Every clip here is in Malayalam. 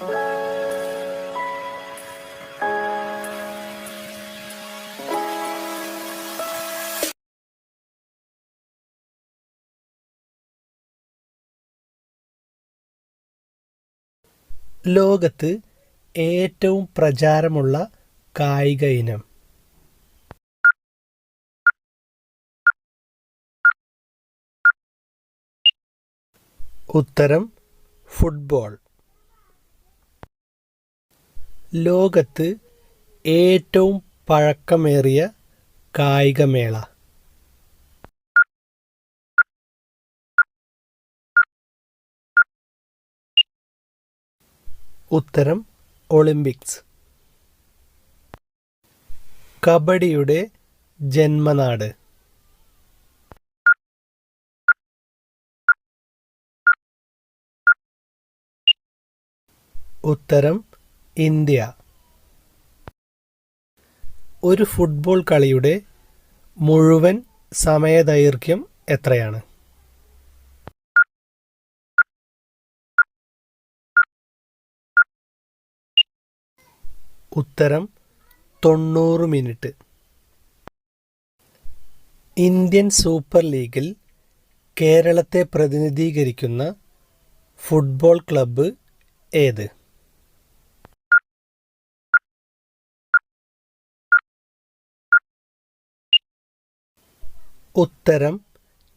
ലോകത്ത് ഏറ്റവും പ്രചാരമുള്ള കായിക ഇനം. ഉത്തരം ഫുട്ബോൾ. ലോകത്ത് ഏറ്റവും പഴക്കമേറിയ കായികമേള. ഉത്തരം ഒളിമ്പിക്സ്. കബഡിയുടെ ജന്മനാട്. ഉത്തരം ഇന്ത്യ. ഒരു ഫുട്ബോൾ കളിയുടെ മുഴുവൻ സമയദൈർഘ്യം എത്രയാണ്? ഉത്തരം തൊണ്ണൂറ് മിനിറ്റ്. ഇന്ത്യൻ സൂപ്പർ ലീഗിൽ കേരളത്തെ പ്രതിനിധീകരിക്കുന്ന ഫുട്ബോൾ ക്ലബ്ബ് ഏത്? ഉത്തരം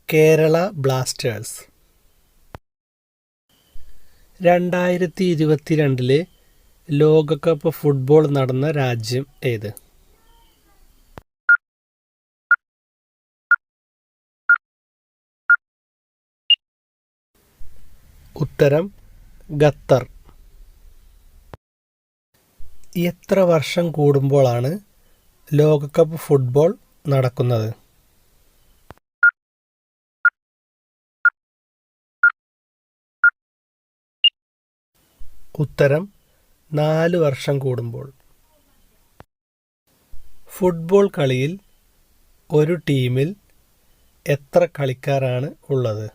കേരള ബ്ലാസ്റ്റേഴ്സ്. രണ്ടായിരത്തി ഇരുപത്തിരണ്ടിലെ ലോകകപ്പ് ഫുട്ബോൾ നടന്ന രാജ്യം ഏത്? ഉത്തരം ഖത്തർ. എത്ര വർഷം കൂടുമ്പോഴാണ് ലോകകപ്പ് ഫുട്ബോൾ നടക്കുന്നത്? ഉത്തരം നാല് വർഷം കൂടുമ്പോൾ. ഫുട്ബോൾ കളിയിൽ ഒരു ടീമിൽ എത്ര കളിക്കാരാണ് ഉള്ളത്?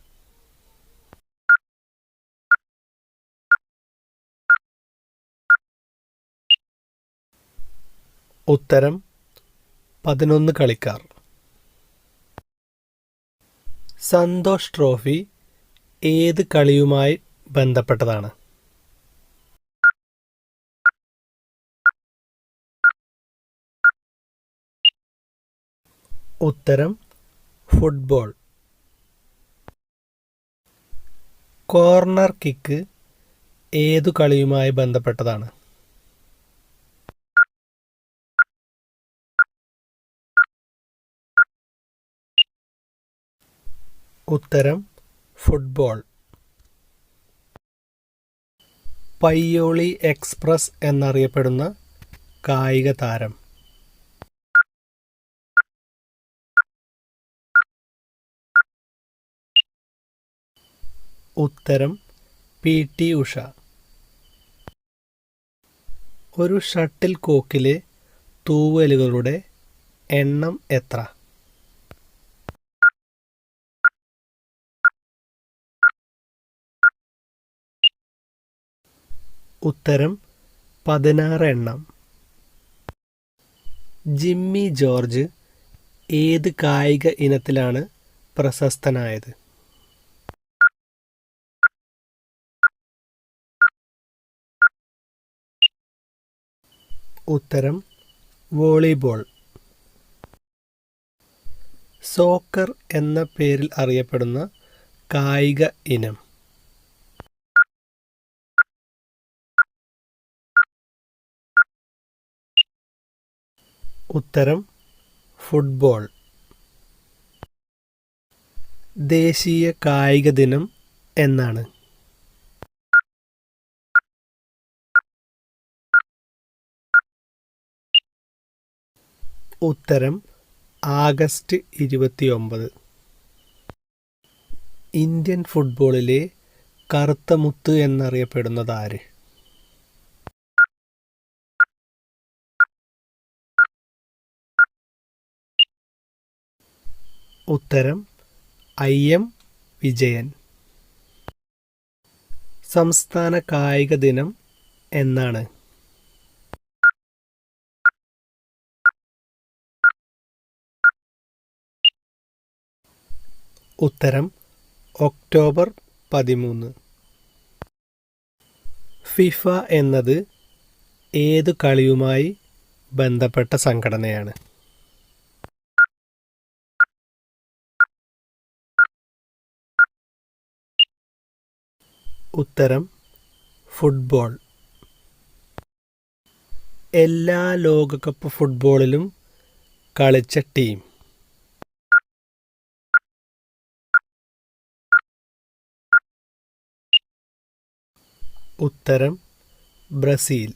ഉത്തരം പതിനൊന്ന് കളിക്കാർ. സന്തോഷ് ട്രോഫി ഏത് കളിയുമായി ബന്ധപ്പെട്ടതാണ്? ഉത്തരം ഫുട്ബോൾ. കോർണർ കിക്ക് ഏതു കളിയുമായി ബന്ധപ്പെട്ടതാണ്? ഉത്തരം ഫുട്ബോൾ. പയ്യോളി എക്സ്പ്രസ് എന്നറിയപ്പെടുന്ന കായിക താരം. ഉത്തരം പി ടി ഉഷ. ഒരു ഷട്ടിൽ കോക്കിലെ തൂവലുകളുടെ എണ്ണം എത്ര? ഉത്തരം പതിനാറ് എണ്ണം. ജിമ്മി ജോർജ് ഏത് കായിക ഇനത്തിലാണ് പ്രശസ്തനായത്? ഉത്തരം വോളിബോൾ. സോക്കർ എന്ന പേരിൽ അറിയപ്പെടുന്ന കായിക ഇനം. ഉത്തരം ഫുട്ബോൾ. ദേശീയ കായിക ദിനം എന്നാണ്. ഉത്തരം ആഗസ്റ്റ് ഇരുപത്തിയൊമ്പത്. ഇന്ത്യൻ ഫുട്ബോളിലെ കറുത്ത മുത്ത് എന്നറിയപ്പെടുന്നത് ആര് ഉത്തരം ഐ എം വിജയൻ. സംസ്ഥാന കായിക ദിനം എന്നാണ്. ഉത്തരം ഒക്ടോബർ പതിമൂന്ന്. ഫിഫ എന്നത് ഏത് കളിയുമായി ബന്ധപ്പെട്ട സംഘടനയാണ്? ഉത്തരം ഫുട്ബോൾ. എല്ലാ ലോകകപ്പ് ഫുട്ബോളിലും കളിച്ച ടീം. ഉത്തരം ബ്രസീൽ.